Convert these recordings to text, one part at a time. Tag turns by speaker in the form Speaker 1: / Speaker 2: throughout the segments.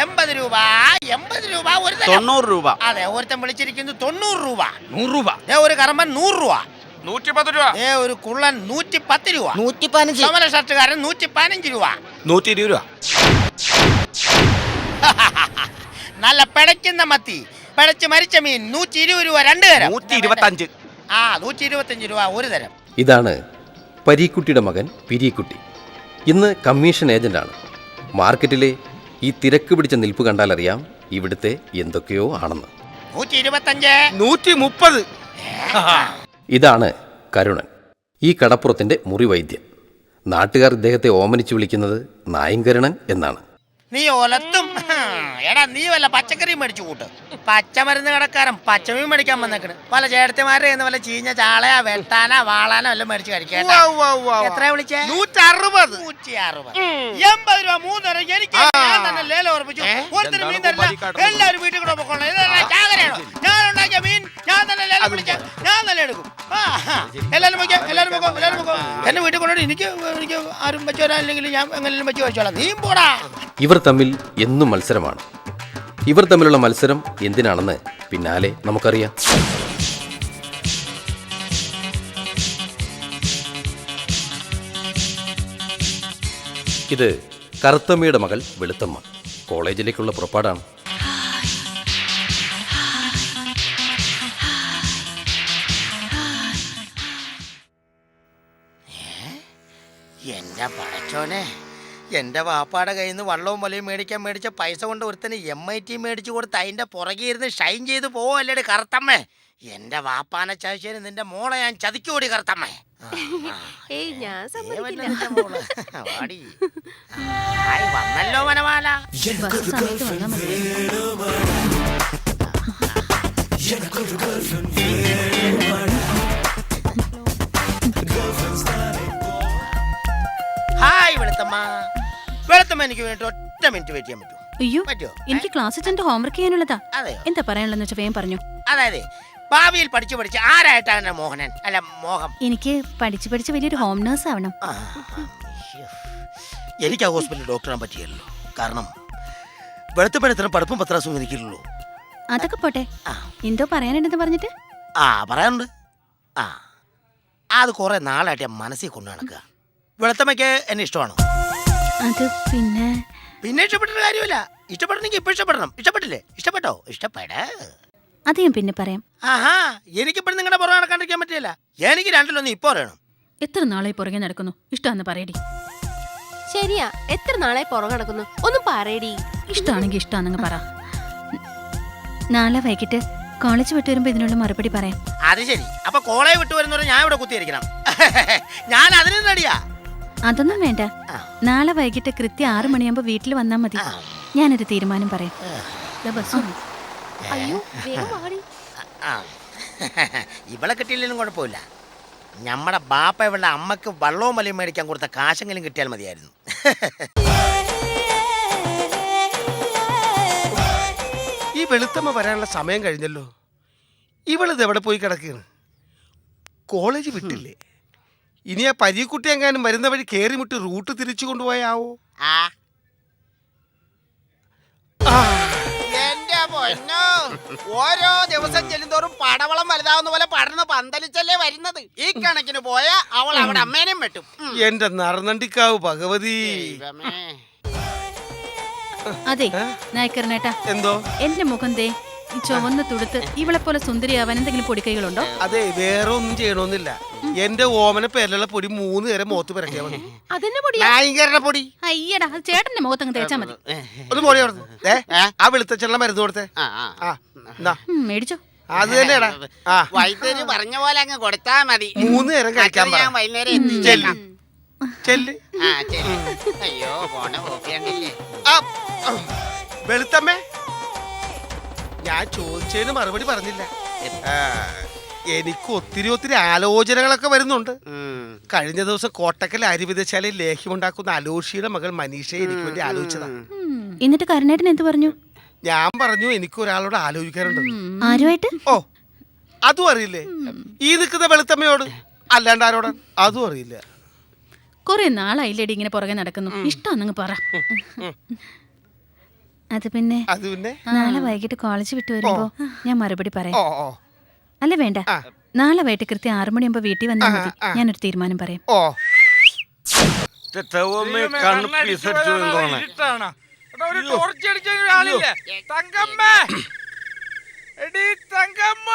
Speaker 1: എൺപത് രൂപ എൺപത് രൂപ ഒരു തരം.
Speaker 2: തൊണ്ണൂറ് രൂപ.
Speaker 1: അതെ ഒരുത്തൻ വിളിച്ചിരിക്കുന്നു തൊണ്ണൂറ് രൂപ.
Speaker 2: നൂറ് രൂപ.
Speaker 1: ദേ ഒരു കറമ്പൻ നൂറ് രൂപ.
Speaker 3: നൂറ്റി പത്ത് രൂപ.
Speaker 1: ദേ ഒരു കുള്ളൻ നൂറ്റി പത്ത് രൂപ.
Speaker 4: നൂറ്റി പതിനഞ്ച്
Speaker 1: സമര ഷർട്ടുകാരൻ നൂറ്റി പതിനഞ്ച് രൂപ.
Speaker 2: നൂറ്റി ഇരുപത് രൂപ.
Speaker 1: നല്ല പിടയ്ക്കുന്ന മത്തി. പിടച്ച് മരിച്ച മീൻ നൂറ്റി ഇരുപത് രൂപ രണ്ട് തരം.
Speaker 2: നൂറ്റി ഇരുപത്തി അഞ്ച്
Speaker 1: ആ നൂറ്റി ഇരുപത്തഞ്ച് രൂപ ഒരു തരം.
Speaker 5: ഇതാണ് പരീക്കുട്ടിയുടെ മകൻ പിരീക്കുട്ടി. ഇന്ന് കമ്മീഷൻ ഏജന്റാണ്. മാർക്കറ്റിലെ ഈ തിരക്ക് പിടിച്ച നിൽപ്പ് കണ്ടാലറിയാം ഇവിടുത്തെ എന്തൊക്കെയോ ആണെന്ന്.
Speaker 1: നൂറ്റി ഇരുപത്തഞ്ച്
Speaker 2: നൂറ്റി മുപ്പത്
Speaker 5: ഇതാണ് കരുണൻ ഈ കടപ്പുറത്തിന്റെ മുറിവൈദ്യൻ. നാട്ടുകാർ ഇദ്ദേഹത്തെ ഓമനിച്ചു വിളിക്കുന്നത് നായങ്കരണൻ എന്നാണ്.
Speaker 1: നീ ഒലത്തും. എടാ നീ വല്ല പച്ചക്കറി മേടിച്ചു കൂട്ട്. പച്ചമരുന്ന് കടക്കാരൻ പച്ചമീൻ മേടിക്കാൻ വന്നേക്കണ്. പല ചേട്ടത്തിമാരുടെ കയ്യിന്ന് വല്ല ചീഞ്ഞ ചാളയാ വെട്ടാനാ വാളാനോ എല്ലാം മേടിച്ച് കഴിക്കാം എത്രയാ വിളിച്ചേ?
Speaker 2: നൂറ്റി അറുപത്
Speaker 1: നൂറ്റി അറുപത് എൺപത് രൂപ മൂന്ന് എനിക്ക് ഞാൻ തന്നെ ലേലം ഉറപ്പിച്ചു. ഒരുത്തരും മീൻ തരില്ല. എല്ലാവരും വീട്ടിൽ കൂടെ പൊക്കോളാം. ഇതെല്ലാം ചാകരയാണോ? ഞാൻ ഉണ്ടാക്കിയ മീൻ ഞാൻ തന്നെ എല്ലാവരും വിളിക്കാം. ഞാൻ തന്നെ എടുക്കും. ആ. എല്ലാവരും വയ്ക്കാം എല്ലാവരും പൊക്കോ എല്ലാവരും പൊക്കോ എന്നെ വീട്ടിൽ കൊണ്ടുപോയി എനിക്ക് എനിക്ക് ആരും വെച്ച് വരാനില്ലെങ്കിൽ ഞാൻ എങ്ങനെയും വെച്ച് വെച്ചോളാം. നീ പോടാ.
Speaker 5: ഇവർ തമ്മിൽ എന്നും മത്സരമാണ്. ഇവർ തമ്മിലുള്ള മത്സരം എന്തിനാണെന്ന് പിന്നാലെ നമുക്കറിയാം. ഇത് കറുത്തമ്മയുടെ മകൾ വെളുത്തമ്മ. കോളേജിലേക്കുള്ള പുറപ്പാടാണ്.
Speaker 1: പടച്ചോനെ എന്റെ വാപ്പാടെ കയ്യിൽ നിന്ന് വള്ളവും വലയും മേടിക്കാൻ മേടിച്ച പൈസ കൊണ്ട് ഒരുത്തന് എം ഐ ടി മേടിച്ചു കൊടുത്ത് അതിന്റെ പുറകെ ഇരുന്ന് ഷൈൻ ചെയ്ത് പോവല്ലേടി കറുത്തമ്മേ. എന്റെ വാപ്പാനെ ചതിച്ചതിന് നിന്റെ മോളെ ഞാൻ ചതിക്കോടി കറുത്തമ്മേ.
Speaker 6: ഏയ് ഞാൻ സമ്മതിക്കില്ല.
Speaker 1: വാടി. ആയി വന്നല്ലോ വനമാല
Speaker 6: ബസ് സമയത്ത് മതി
Speaker 1: എനിക്ക് വേണ്ടി ഒറ്റ മിനിറ്റ് വെയിറ്റ് ചെയ്യാൻ പറ്റുമോ?
Speaker 6: അയ്യോ
Speaker 1: പറ്റുമോ?
Speaker 6: എനിക്ക് ക്ലാസ് അറ്റൻഡ് ഹോംവർക്ക് ചെയ്യാനുള്ളതാ.
Speaker 1: അതെയോ?
Speaker 6: എന്താ പറയാനുള്ളതെന്ന് വെച്ചാൽ വേഗം പറഞ്ഞു.
Speaker 1: അതായത് ഭാവിയിൽ പഠിച്ചു പഠിച്ച് ആരായിട്ടാണ് മോഹനൻ? അല്ല മോഹം.
Speaker 6: എനിക്ക് പഠിച്ചു പഠിച്ച് വലിയൊരു ഹോം നേഴ്സ് ആവണം.
Speaker 1: ആ. എനിക്ക് ആ ഹോസ്പിറ്റലിൽ ഡോക്ടറാൻ പറ്റിയല്ലോ. കാരണം വെളുത്തപ്പഴത്തിന് പഠിപ്പും പത്രാസും എനിക്കില്ലല്ലോ.
Speaker 6: അതൊക്കെ പോട്ടെ.
Speaker 1: ആ.
Speaker 6: എന്തോ പറയാനുണ്ടെന്ന് പറഞ്ഞിട്ട്?
Speaker 1: ആ പറയാനുണ്ട്. ആ. അത് കുറെ നാളായിട്ട് ഞാൻ മനസ്സിൽ കൊണ്ടു നടക്കുക വെളുത്തമ്മയ്ക്ക് എന്നെ ഇഷ്ടമാണോ?
Speaker 6: അത് പിന്നെ
Speaker 1: പിന്നെ ഇഷ്ടപ്പെട്ട കാര്യമില്ല. ഇഷ്ടപ്പെടണമെങ്കിൽ ഇപ്പൊ ഇഷ്ടപ്പെടണം. ഇഷ്ടപ്പെട്ടില്ലേ? ഇഷ്ടപ്പെട്ടോ? ഇഷ്ടപ്പെട.
Speaker 6: അത് ഞാൻ പിന്നെ പറയാം.
Speaker 1: ആഹാ എനിക്കിപ്പോഴും നിങ്ങളുടെ പുറകെ നടക്കാണ്ടിരിക്കാൻ പറ്റില്ല. എനിക്ക് രണ്ടിലൊന്നും ഇപ്പൊ അറിയണം
Speaker 6: എത്ര നാളായി പുറകെ നടക്കുന്നു? ഇഷ്ടാന്ന് പറയടി.
Speaker 7: ശരിയാ എത്ര നാളെ പുറകെ നടക്കുന്നു? ഒന്ന് പറയടി.
Speaker 6: ഇഷ്ടാണെങ്കിൽ ഇഷ്ടാന്നങ്ങ് പറ. നാളെ വൈകിട്ട് കോളേജ് വിട്ട് വരുമ്പോ ഇതിനുള്ള മറുപടി പറയാം.
Speaker 1: അത് ശരി. അപ്പൊ കോളേജ് വിട്ടു വരുന്നവരെ ഞാൻ ഇവിടെ കുത്തിയിരിക്കണം. ഞാൻ അതിനും റെഡിയാ.
Speaker 6: അതൊന്നും വേണ്ട. നാളെ വൈകിട്ട് കൃത്യം ആറു മണിയാകുമ്പോ വീട്ടിൽ വന്നാ മതി. ഞാനൊരു തീരുമാനം പറയാം.
Speaker 1: ഇവളെ കിട്ടിയില്ലെങ്കിലും കുഴപ്പമില്ല. നമ്മുടെ ബാപ്പ ഇവളുടെ അമ്മയ്ക്ക് വള്ളവും വലിയ മേടിക്കാൻ കൊടുത്ത കാശെങ്കിലും കിട്ടിയാൽ മതിയായിരുന്നു.
Speaker 3: ഈ വെളുത്തമ്മ വരാനുള്ള സമയം കഴിഞ്ഞല്ലോ. ഇവളിത് എവിടെ പോയി കിടക്കുകയാണ് കോളേജ് വിട്ടില്ലേ? ഇനി ആ പരീക്കുട്ടി എങ്ങാനും വരുന്ന വഴി കയറി മുട്ടി റൂട്ട് തിരിച്ചു കൊണ്ടുപോയാവോ?
Speaker 1: ആ.
Speaker 4: എന്റെ പൊന്നോ ഓരോ ദിവസം ചെല്ലുന്തോറും പടവളം വലുതാവുന്ന പോലെ പടർന്ന് പന്തലിച്ചല്ലേ വരുന്നത്. ഈ കണക്കിന് പോയ അവൾ അവിടെ അമ്മേനെയും വെട്ടും. ഉം.
Speaker 3: എന്റെ നറുനണ്ടിക്കാവ് ഭഗവതി.
Speaker 4: ദൈവമേ.
Speaker 6: അതെ നായക്കറിനേട്ടാ
Speaker 3: എന്തോ?
Speaker 6: എന്റെ മുഖം ദേ ഈ ചുവന്ന തുടുത്ത് ഇവളെ പോലെ സുന്ദരിയാവാൻ എന്തെങ്കിലും പൊടിക്കൈകളുണ്ടോ?
Speaker 3: അതെ വേറെ ഒന്നും ചെയ്യണമെന്നില്ല എന്റെ ഓമന പേരിലുള്ള പൊടി മൂന്ന് നേരം മുഖത്ത് പിറക്കിയാ മതി.
Speaker 7: അതെന്നെ പൊടിയാ?
Speaker 3: നായികരുടെ പൊടി.
Speaker 6: അയ്യടാ അത് ചേട്ടന്റെ മുഖത്തങ്ങ് തേച്ചാ മതി.
Speaker 3: ഒന്ന് പൊടി കൊടുത്ത് ഏ? ആ വെളുത്തച്ചെള്ള മരുന്ന് കൊടുത്തേ.
Speaker 4: ആ,
Speaker 3: എന്നാ.
Speaker 6: ഉം, മേടിച്ചോ.
Speaker 3: അത് തന്നെയാടാ. ആ.
Speaker 4: വൈദ്യര് പറഞ്ഞ പോലെ അങ്ങ് കൊടുത്താ മതി.
Speaker 3: മൂന്ന് നേരം കഴിക്കാൻ
Speaker 4: അത്
Speaker 3: പറ.
Speaker 4: ഞാൻ വൈകുന്നേരം
Speaker 3: ചെല്ല്
Speaker 4: എത്തിച്ചേക്കാം
Speaker 3: ചെല്ല്.
Speaker 4: ആ ശരി അയ്യോ പോണ പോക്കിയണ്ടില്ലേ
Speaker 3: ആ, ആ. വെളുത്തമ്മേ. ഞാൻ ചോദിച്ചതിന് മറുപടി പറഞ്ഞില്ല. ആ, എനിക്ക് ഒത്തിരി ഒത്തിരി ആലോചനകളൊക്കെ വരുന്നുണ്ട്. കഴിഞ്ഞ ദിവസം കോട്ടക്കൽ വിതച്ചാലേ ലേഹ്യമുണ്ടാക്കുന്ന അലോഷിയുടെ മകൾ മനീഷയെ എനിക്ക് വേണ്ടി ആലോചിച്ചതാ.
Speaker 6: ഉം, എന്നിട്ട് കരുണേട്ടൻ എന്ത് പറഞ്ഞു?
Speaker 3: ഞാൻ പറഞ്ഞു എനിക്ക് ഒരാളോട് ആലോചിക്കാറുണ്ട്
Speaker 6: ആരുമായിട്ട്?
Speaker 3: ഓ അതും അറിയില്ലേ? ഈ നിൽക്കുന്ന വെളുത്തമ്മയോട്? അല്ലാണ്ട് ആരോടാ? അതും അറിയില്ല.
Speaker 6: കുറെ നാളായില്ലേടി ഇങ്ങനെ പുറകെ നടക്കുന്നു. ഇഷ്ടമാണെന്നങ്ങ് പറ. അത് പിന്നെ
Speaker 3: അത് പിന്നെ?
Speaker 6: നാളെ വൈകിട്ട് കോളേജ് വിട്ടു വരുമ്പോ ഞാൻ മറുപടി പറയാം.
Speaker 3: ഓ ഓ.
Speaker 6: അല്ല വേണ്ട. നാളെ വൈകിട്ട് കൃത്യം ആറു മണിയാകുമ്പോ വീട്ടിൽ വന്നാൽ മതി. ഞാനൊരു തീരുമാനം പറയാം.
Speaker 3: ഓ.
Speaker 2: തെറ്റവുമ്മേ കണ്ണ് പിസടിച്ചു തോന്നേ
Speaker 8: ഇരുട്ടാണ്. എടാ, ഒരു ടോർച്ച് അടിച്ച ഒരാളില്ലേ തങ്കമ്മേ! എടി തങ്കമ്മ!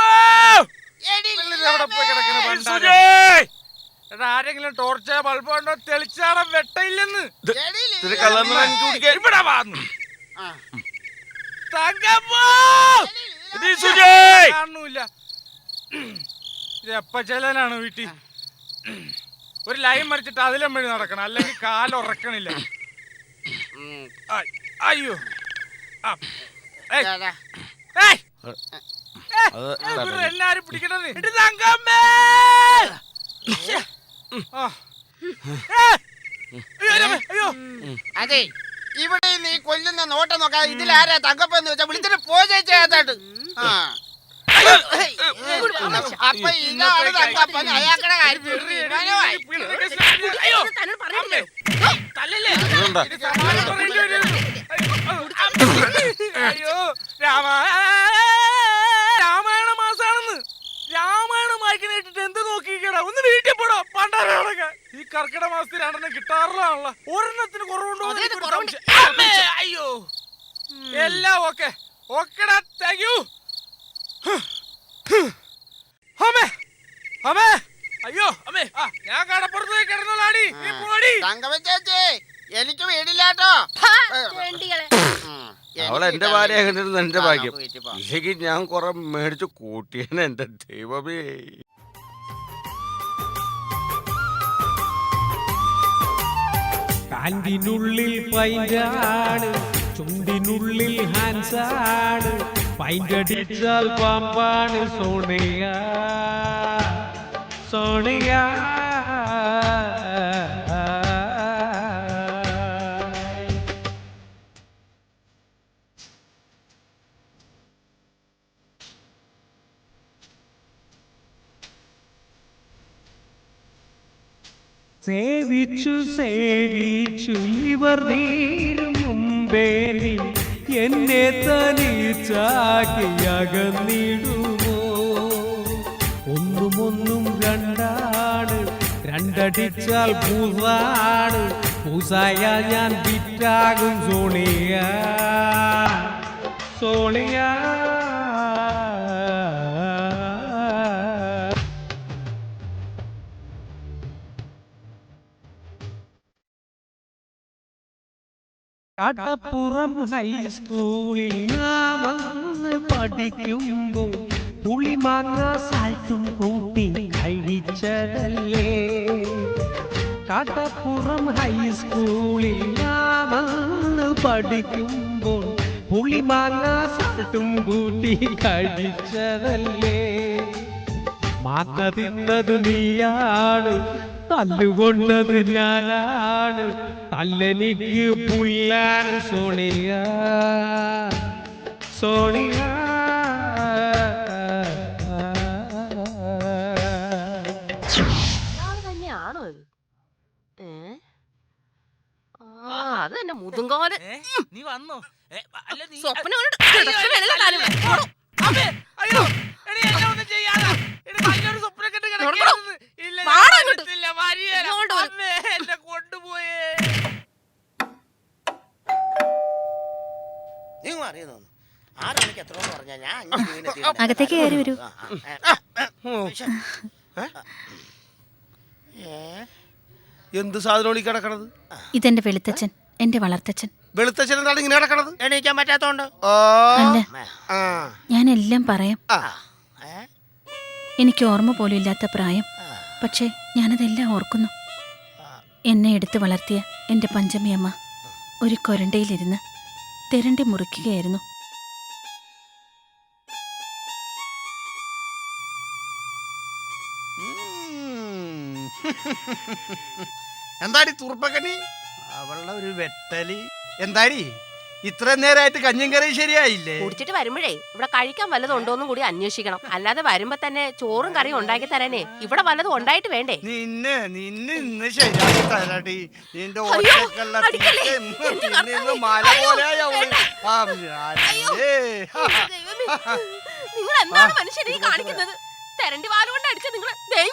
Speaker 8: എവിടെ പോയി കിടക്കണ പണ്ടാരം? എടാ ആരെങ്കിലും ടോർച്ച് ബൾബ് കൊണ്ടോ തെളിച്ചാടം വെട്ടയില്ലെന്ന്?
Speaker 2: കളർ എനിക്ക് കുടിക്കാൻ
Speaker 8: ഇവിടെ വന്നു
Speaker 4: ആ.
Speaker 8: കാണുന്നില്ല ഇത് എപ്പ ചെല്ലാനാണ് വീട്ടിൽ ഒരു ലൈൻ മറിച്ചിട്ട് അതിലും വഴി നടക്കണം. അല്ലെങ്കിൽ കാലുറക്കണില്ല അയ്യോ. എല്ലാരും പിടിക്കണത്
Speaker 4: അതെ. ഇവിടെ നീ കൊല്ലുന്ന നോട്ടം നോക്കാ ഇതിലാരാ തങ്കപ്പെന്ന് വെച്ചാ വിളിച്ചിട്ട് പോചേച്ചാത്തായിട്ട് ആ അപ്പൊ ഇതാണ് തങ്കപ്പൻ അയാക്കടെ കാര്യം.
Speaker 8: അയ്യോ
Speaker 7: തന്നോട്
Speaker 8: വീട്ടിൽ പോടോ പണ്ടാരൊക്കെ ഈ കർക്കിടക മാസത്തിൽ രണ്ടെണ്ണം കിട്ടാറില്ലാണല്ലോ ഒരെണ്ണത്തിന് കുറവുണ്ടോ അയ്യോ. എല്ലാം ഓക്കെ. ഓക്കെടാ താങ്ക് യു അമ്മേ അമ്മേ. അയ്യോ അമ്മേ. ഞാൻ കടപ്പുറത്ത് പോയി കിടന്നോളാടി നീ പോടി.
Speaker 4: ചേച്ചി എനിക്ക് വീടില്ലാട്ടോ. അവളെ
Speaker 2: എന്റെ ഭാര്യ കണ്ടിരുന്ന എന്റെ ഭാഗ്യം. ഇല്ലെങ്കിൽ ഞാൻ കുറെ മേടിച്ച് കൂട്ടിയേനെ എന്റെ ദൈവമേ.
Speaker 9: പാൻറിനുള്ളിൽ പൈൻ്റാണ് ചുണ്ടിനുള്ളിൽ ഹാൻസാണ് പൈൻ്റടിച്ചാൽ പാമ്പാണ് സോണിയ സോണിയ സേവിച്ചു സേവിച്ചു ഇവർ നീരും മുമ്പേരി എന്നെ തനിച്ചാക്കി അകന്നിടുമോ? ഒന്നും ഒന്നും രണ്ടാണ് രണ്ടടിച്ചാൽ പൂസാണ്. പൂസായ ഞാൻ വിറ്റാകും സോണിയ. സോണിയ. കടപ്പുറം ഹൈസ്കൂളിൽ ഞാൻ വന്ന് പഠിക്കുമ്പോൾ പുളിമാങ്ങ സാൽറ്റും കൂട്ടി കഴിച്ചതല്ലേ? കടപ്പുറം ഹൈസ്കൂളിൽ ഞാൻ വന്ന് പഠിക്കുമ്പോൾ പുളിമാങ്ങ സാൽറ്റും കൂട്ടി കഴിച്ചതല്ലേ? മാങ്ങ തിന്നത് നീയാണ് തല്ലുകൊണ്ടത് ഞാനാണ്. തല്ലെനിക്ക് പുല്ലാൻ സോണിയ. സോണിയ.
Speaker 7: തന്നെയാണോ ഇത്? ഏ? ആ അത് തന്നെ മുതുങ്കോൽ.
Speaker 8: നീ വന്നോ. ഏ, അല്ല നീ
Speaker 7: സ്വപ്നം കണ്ടിട്ട്
Speaker 8: അയ്യോ,
Speaker 7: കിടക്കണ
Speaker 8: എന്നെ
Speaker 7: വെള്ളം താനും
Speaker 8: തല്ലല്ലേ?
Speaker 7: പോടോ.
Speaker 8: അമ്മേ, അയ്യോ എടി എന്നെ ഒന്നും ചെയ്യാതെ എടി നല്ലൊരു സ്വപ്നം കണ്ട്
Speaker 7: ഇങ്ങോട്ട്
Speaker 8: കിടക്കുകയായിരുന്നു. ഇല്ല ഞാൻ
Speaker 7: വാടാ ഇങ്ങോട്ട്.
Speaker 8: വരത്തില്ല, വരികേല.
Speaker 7: ഇങ്ങോട്ട് വരൂ.
Speaker 8: അമ്മേ, എന്നെ കൊണ്ടുപോയേ
Speaker 1: നീ അറിയുന്നു ആറ് മണിക്ക് എത്ര പറഞ്ഞാ ഞാൻ അഞ്ച് മണിക്ക് എത്തിയിരുന്നു.
Speaker 6: അകത്തേക്ക് കയറി വരൂ?
Speaker 3: എന്ത് സാധനം കിടക്കണത്
Speaker 6: ഇതെന്റെ വെളുത്തച്ഛൻ എന്റെ വളർത്തച്ഛൻ
Speaker 3: വെളുത്തച്ഛൻ എന്താണ് ഇങ്ങനെ കിടക്കണത്
Speaker 1: എണീക്കാൻ പറ്റാത്തോണ്ട്
Speaker 6: ഞാൻ എല്ലാം പറയാം എനിക്ക് ഓർമ്മ പോലും ഇല്ലാത്ത പ്രായം പക്ഷേ ഞാനതെല്ലാം ഓർക്കുന്നു എന്നെ എടുത്ത് വളർത്തിയ എന്റെ പഞ്ചമിയമ്മ ഒരു കൊരണ്ടയിലിരുന്ന് തെരണ്ടി മുറിക്കുകയായിരുന്നു
Speaker 10: എന്താടി തുറുപ്പക്കനി അവളുടെ ഒരു വെട്ടലി. എന്താടി? ഇത്ര നേരമായിട്ട് കഞ്ഞും കറി ശരിയായില്ലേ?
Speaker 7: കുടിച്ചിട്ട് വരുമ്പോഴേ ഇവിടെ കഴിക്കാൻ വല്ലതും ഉണ്ടോന്നും കൂടി അന്വേഷിക്കണം. അല്ലാതെ വരുമ്പോ തന്നെ ചോറും കറിയും ഉണ്ടാക്കി തരാനേ ഇവിടെ വല്ലതും ഉണ്ടായിട്ട് വേണ്ടേ?
Speaker 10: നിന്നെ നിന്നെ ഇന്ന് ശരിയാക്കി തരാടി നിന്റെ
Speaker 7: അടിക്കല്ലേ?
Speaker 10: തീറ്റ. മല പോലെയായി
Speaker 7: നിങ്ങൾ എന്താണ് മനുഷ്യനെ കാണിക്കുന്നത്? തെരണ്ടി വാലുകൊണ്ട് അടിച്ച നിങ്ങൾ